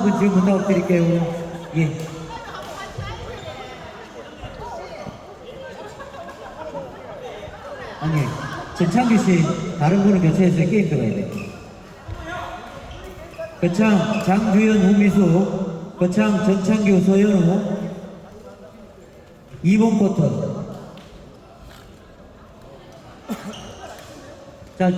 한분 지금 문답 드릴게요. 예. 아니, 전창규 씨, 다른 분을 교체해서 게임 들어가야 돼. 거창, 장주현, 우미수, 거창, 전창규, 서현우, 2번 코트. 자,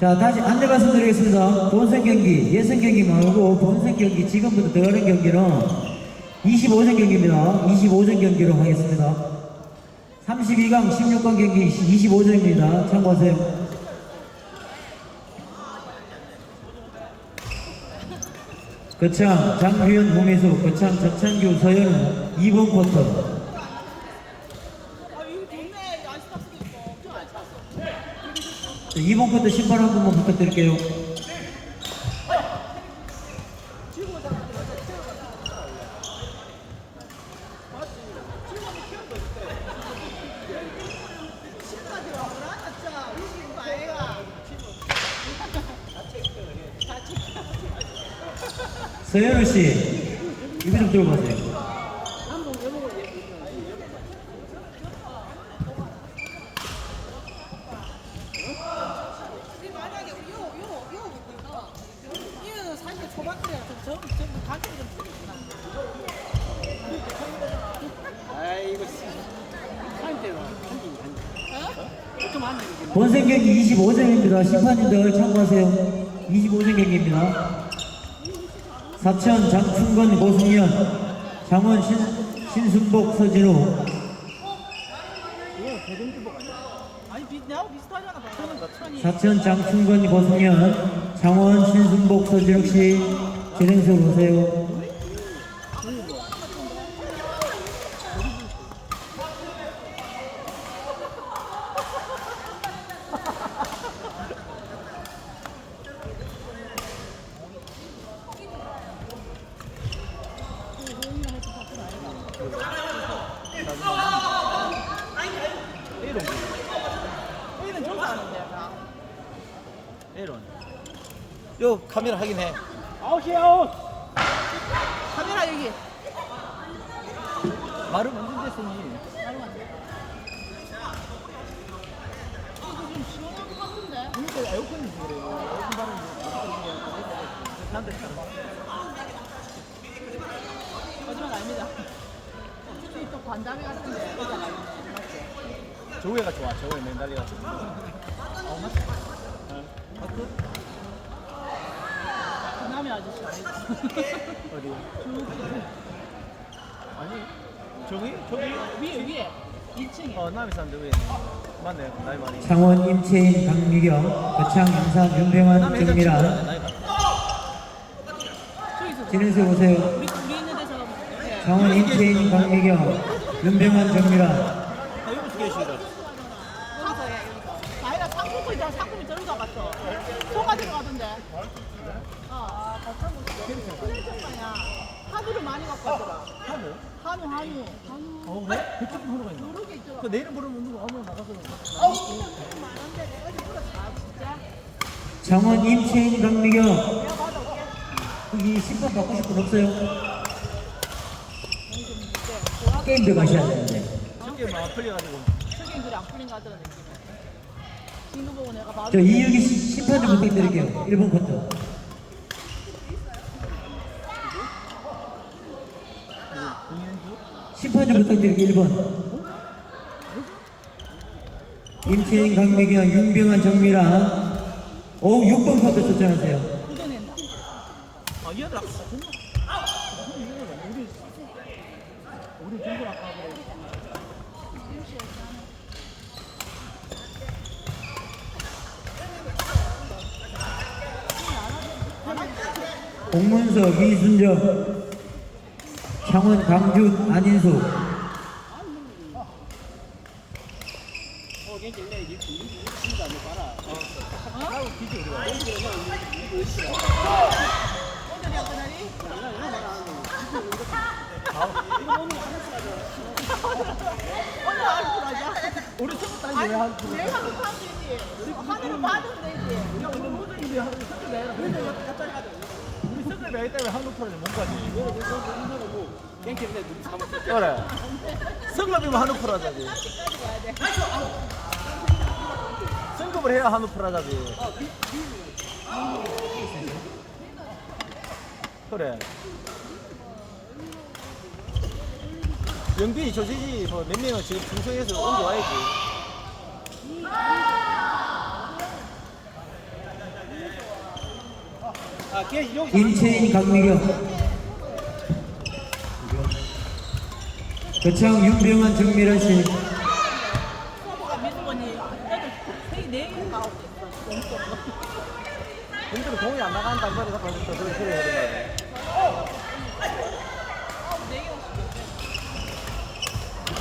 자, 다시 안내 말씀드리겠습니다. 본선 경기, 예선 경기 말고 본선 경기, 지금부터 들어가는 경기는 25전 경기입니다. 25전 경기로 하겠습니다. 32강 16강 경기 25전입니다. 참고하세요. 거창, 장규현, 홍미수, 거창, 전창규, 서현우, 2번 쿼터. 아 이거 좋네. 안스타스도 있고. 엄청 안 찼어. 자, 2번 쿼터 심판 한 분만 부탁드릴게요. 신나게 와보라. 진짜. 우리 이거 아이가. 서현우 씨, 이거 좀 들고 가세요. 우리 만약에 요, 요, 요 보니까 이거는 사실 초반들이랑 좀 전, 전부 가격이 좀 틀리구나. 아이고 씨. 한대로 한대 한대. 좀 한대. 본선 경기 25점입니다. 심판님들 참고하세요. 25점 경기입니다. 사천 장충건 고승현, 장원 신, 신순복 서진우. 사천 장충건 고승현, 장원 신순복 서진욱 씨 진행석으로 오세요. 여기는 조사하는데. 나. 에런. 요 카메라 확인해. 카메라 여기. 말을 됐으니? 그러니까 에어컨이 그래요. 에어컨 바람 사람들 참. 거짓말 아닙니다. 또 관담회 같은데. 조회가 좋아. 조회 맨달려가지고. 어 맞지? 어. 마크 관담회 아저씨 아니지. 어디? 아니 저기 저기 위에 위에 2층에. 어 남이 사람들 왜? 맞네 나이 많이. 창원 임채인 강미경, 거창 양산 윤병환 남이 회장 정미란 친구잖아, 나이가. 저기서 진행석 오세요. 우리 우리 있는 데서 이렇게 창원 임채인 강미경, 윤병환 정미란 아 이거 어떻게 해주시더라? 여기서 해 여기서. 아이가 상품도 있잖아. 상품이 저리 가봤어. 소가 들어가던데. 어. 플레이션만이야. 한우를 많이 갖고 왔더라. 한우? 한우 한우. 한우. 어 왜? 그쪽 한우가 있나? 여러 개 있더라. 그 내일은 부르면 누구 한번 나가서 많은데 내가 어디 물었다 진짜. 창원 임채인 강미경 내가 받아올게. 여기 10번 받고 싶은 분 없어요? 게임 들어가셔야 되는데 저게 막 풀려가지고 저기 그래 안 풀린 거 하더라 느낌에. 진우 보고 내가 바로. 저 이유기 씨 심판 좀 부탁드릴게요 1번 커터 심판 좀 부탁드릴게요. 1번. 임채인 강미경 윤병환 정미란 오 6번 커터 추천하세요. 공문석 이순정 창원 강준 안인수 어 괜찮네 이제 진짜 안 봐라 어 하고 기지 우리가 오늘이야 그날이? 오늘 알고 하자. 우리 스무 딸이 아니, 왜 한? 내가 그 하면 되지. 하늘을 받으면 되지. 야 오늘 모든 일이 한 스무 내. 그래서 여기 갑자기 가자. 우리 스무 내 때문에 한국 프로에 못 가지. 갱킹인데 눈 감았어. 그래. 승급이면 돼. 승급을 해야 하자지. 그래. 영빈이 조지지 뭐 몇 명은 지금 중소에서 옮겨와야지. 아, 걔 여기 인체인 강미경. 거창 윤병환 정미란 씨. 서부가 미수건이 애들 세이 네 개가 아홉 개 있어. 형들은 공이 안 나간다는 말이 자꾸 또 그런 소리 하는 거야. 네 개가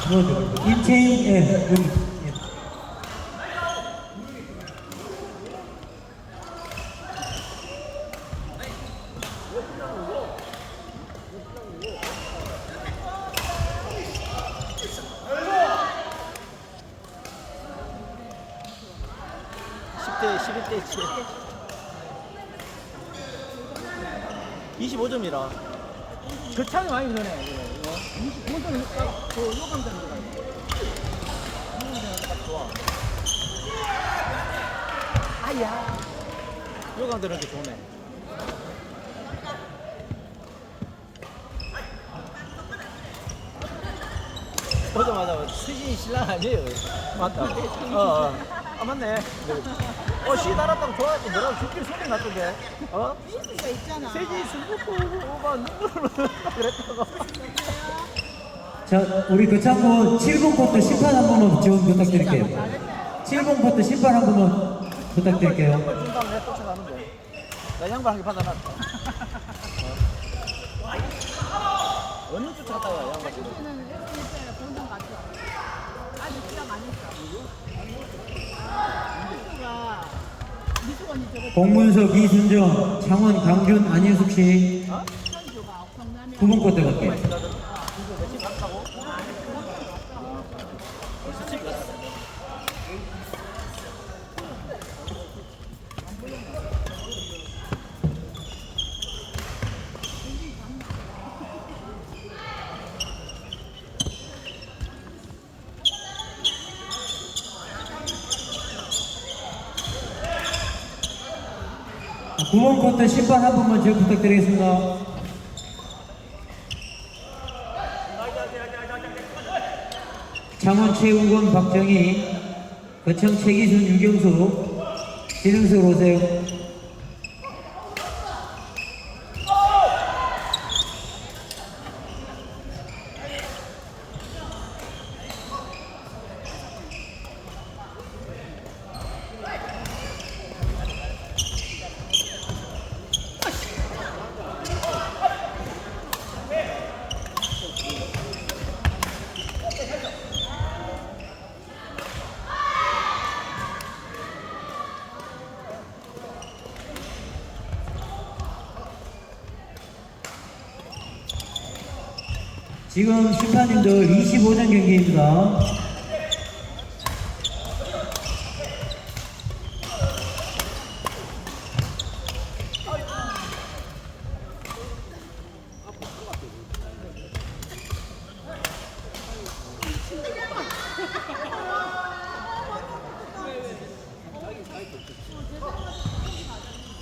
뭐 인체인 예 여기 예. 십 대 11대 7. 25점이라. 저 차이 많이 드네. 이거. 25점이 그 요강점 들어가. 요강점 좋아. 아야. 요강 들어게 좋네. 보자마자 수진이 신랑 아니에요. 맞다. 어, 어. 아 맞네. 어, 시 달았다고 좋아했고 뭐라고 죽길 소리 났던데. 어? 미수가 있잖아. 먹고 막 눈물을 그랬다고. 자 우리 거창군 7번 코트 심판 한 번만 지원 부탁드릴게요 7번 코트 심판 한 번만 부탁드릴게요 양말 준 다음에 쫓아가는데. 나 양말 한개 받아놨다. 어? 어느 쫓아갔다 와 양말 준 거. 미수는 일주일에 본점 갔어. 아직 시작 안 했어. 미수가 미수건이 저거 공문석 이순정 창원 강준 안윤숙 씨. 천주가 경남에 9번 코트 갈게요 이거 며칠 갔다고? 수칙 갔어. 자, 9번 코트 심판 한 번만 지원 부탁드리겠습니다. 창원 최우건 박정희 거창 최기순 유경수 진흥석 오세요 지금 심판님들 25전 경기입니다.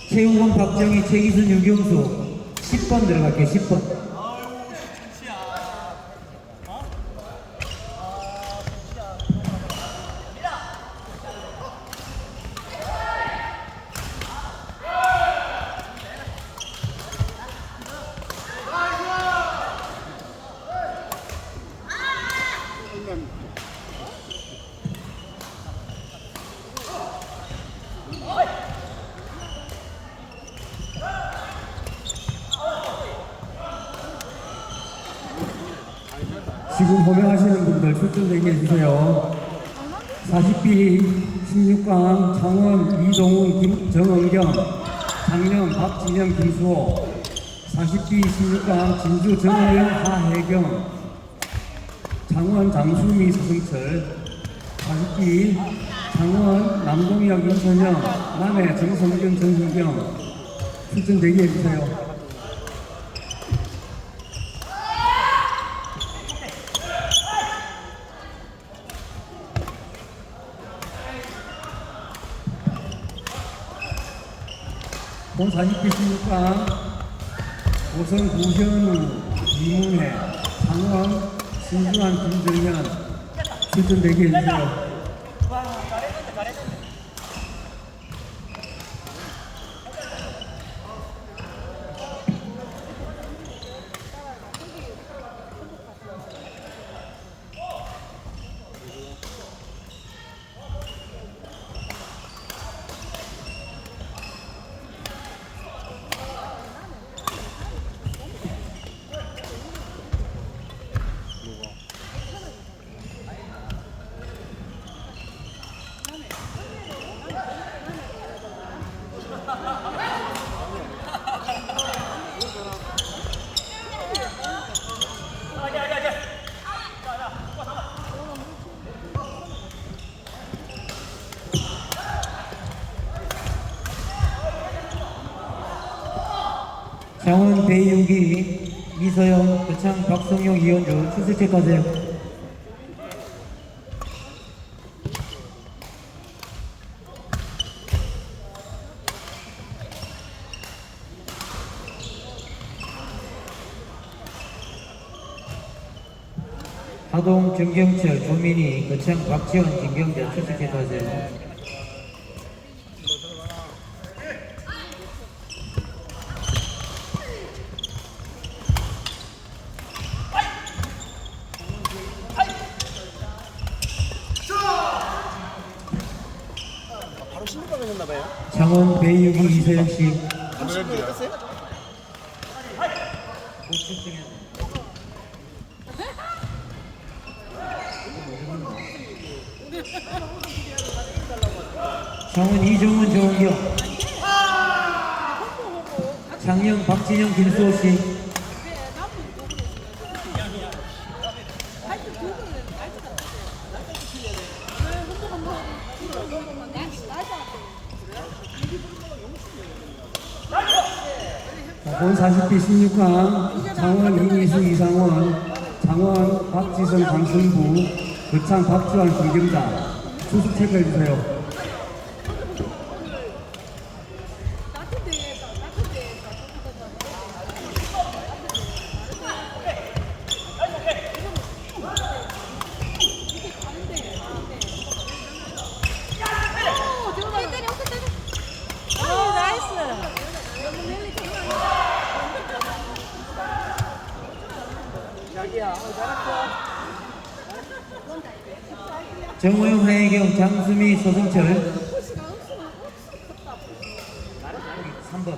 최우건, 박정희, 최기순, 유경수 10번 들어갈게요. 10번. 지금 호명하시는 분들 출전 대기해 주세요. 40B 16강 창원 이동훈 김정은경 장명 박진영 김수호. 40기 16강 진주 정호영 하혜경. 장원 장수미 서승철. 40기 장원 남동혁 윤선영. 남해 정성균 정훈경. 출전 대기해주세요. 본 40기 16강 고성 구현우 이문혜 장원 신주환 김정현 출전 대기해주세요. 장원 배윤기 이서영 배창 박성용 이현주 출석 체크하세요. 하동 정경철 조민희 거창 박지원 김경재 출석 체크하세요. 바로 16강 했나 봐요. 장원 배윤기 이서영 씨. 30강 했어요? 장원 이종훈 조은경. 장영 박진영 김수호 씨 본 40기 16강 장원 이미수 이상원 장원 박지성 강승부 거창 박주환 김경자 수습 체크해주세요. 정호영 하혜경 장수미 소승철 3번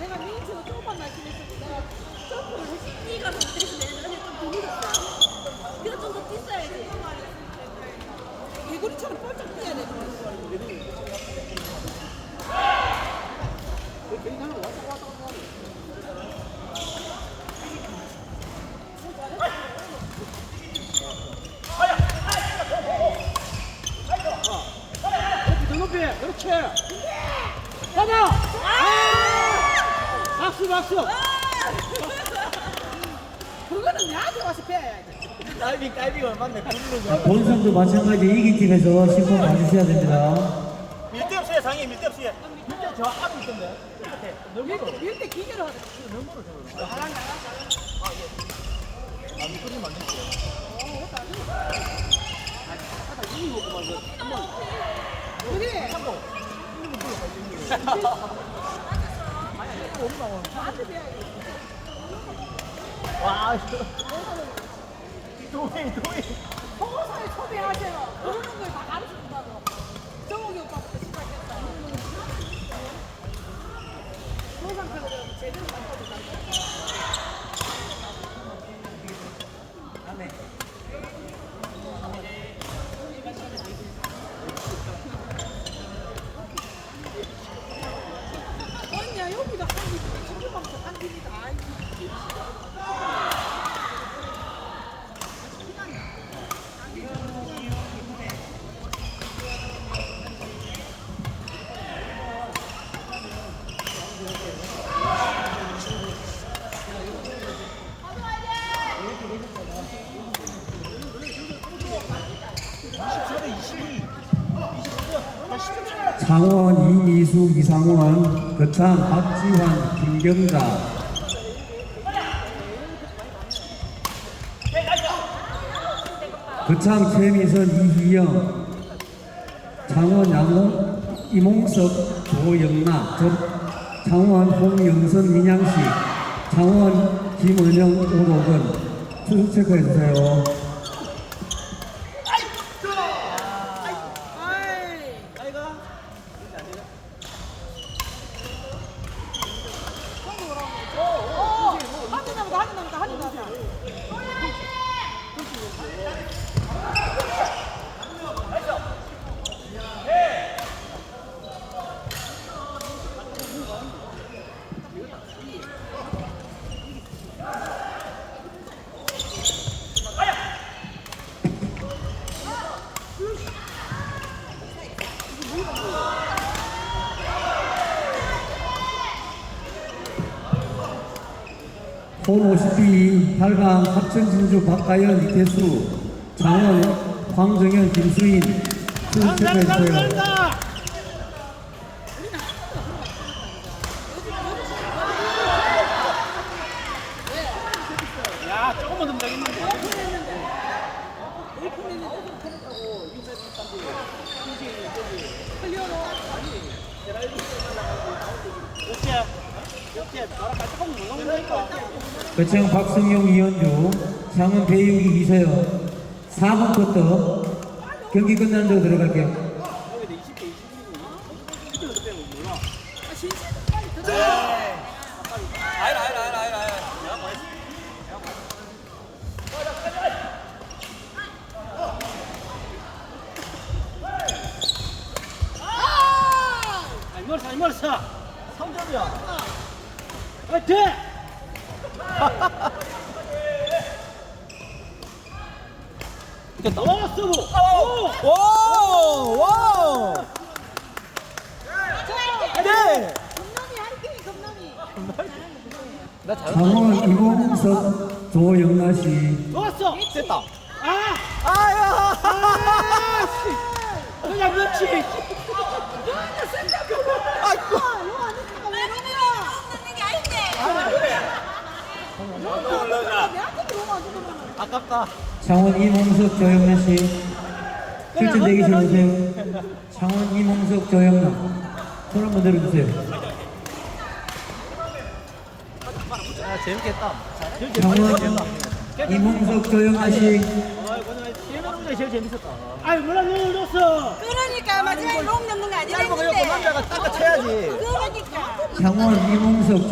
내가 미니처럼 조금만 날씬했을 때 내가 점프를 뛰가 더 돼서 내가 좀 돌렸어. 그래서 좀더 뛰어야지. 개구리처럼 뻘쩍 뛰어야 돼. 높이 그렇지. 가자. 박수. 그거는 나한테 와서 배워야지. 다이빙 다이빙 얼마인데 굶는 자, 본선도 마찬가지 이긴 팀에서 심판 봐주셔야 됩니다. 밀대 없어요 장애 밀대 없어요. 밀대 저 앞에 있던데. 너무 멀어. 밀대 기계로 하자. 너무 멀어 저거. 잘한다 아 미끄러지면 안 되지. 그래. 와. 도이 도이. 보고서에 초대하세요. 모르는 걸다 가르쳐 준다고. 정욱이 오빠부터 시작했다. 보상 제대로 이미수 이상원 거창 박지환 김경자. 거창 최미선 이희영. 창원 양호 이몽석 조영나. 저- 창원 홍영선 민양씨 창원 김은영 오록은. 추석 체크해 주세요. 고50비 8강 합천 진주 박가연 이태수 장원 황정현 김수인 출전했고요. 거창 박승용 이현주, 창원 배유기 이서영, 4번 쿼터 경기 끝난 다고 들어갈게요. 여기도 20대 20이고. 그때부터 빼면 몰라. 아, 진짜 빨리 들어. 아니라 아니라 아니라 아니라. 내가 말했어. 아니 멀었어 아니 멀었어 3점이야 화이팅 됐다 오 서브 네 하리케인 겁남이. 나 잘. 장원 이봉석 조영나 씨 좋았어. 됐다. 아 아야 씨. 그냥 그렇지 아이고 왜 이러냐? 없는 게 아닌데. 내한테 들어오면 안 되잖 아. 아깝다. 창원 이몽석 조영란 씨. 실전 대기실 오세요. 창원 이몽석 조영란. 손 한번 들어주세요. 아 재밌겠다. 창원 이몽석 조영란 씨. 제일 재밌었다. 아이 몰라 넣었어. 그러니까 마지막에 롱 넣는 거 아니라 짧은 거 이거 남자가 닦아 쳐야지. 그러니까. 창원 이몽석